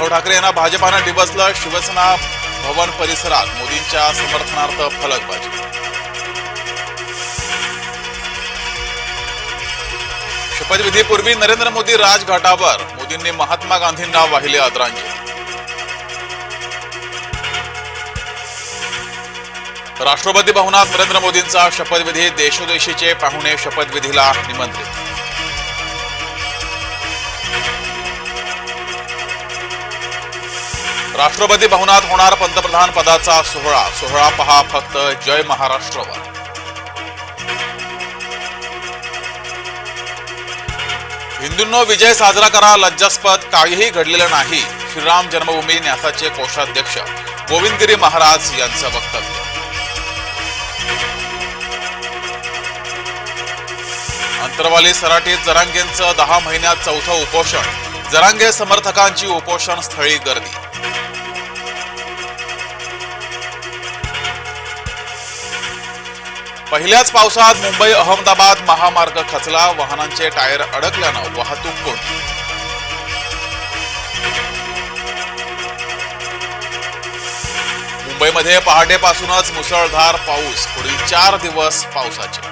उद्धव ठाकरे यांना भाजपानं डिबसलं शिवसेना भवन परिसरात मोदींच्या समर्थनार्थ फलकबाजी. शपथविधीपूर्वी नरेंद्र मोदी राजघाटावर मोदींनी महात्मा गांधींना वाहिले आदरांजली. राष्ट्रपती भवनात नरेंद्र मोदींचा शपथविधी देशोदेशीचे पाहुणे शपथविधीला निमंत्रित. राष्ट्रपती भवनात होणार पंतप्रधान पदाचा सोहळा. सोहळा पहा फक्त जय महाराष्ट्रवर. हिंदूंनो विजय साजरा करा लज्जास्पद. काहीही घडलेलं नाही. श्रीराम जन्मभूमी न्यासाचे कोषाध्यक्ष. गोविंदगिरी महाराज यांचं वक्तव्य. अंतरवाली सराटीत जरांगेंचं दहा महिन्यात चौथं उपोषण. जरांगे समर्थकांची उपोषण स्थळी गर्दी. पहिल्याच पावसात मुंबई अहमदाबाद महामार्ग खचला वाहनांचे टायर अडकल्यानं वाहतूक कोंडली मुंबईमध्ये पहाटेपासूनच मुसळधार पाऊस पुढील चार दिवस पावसाचे.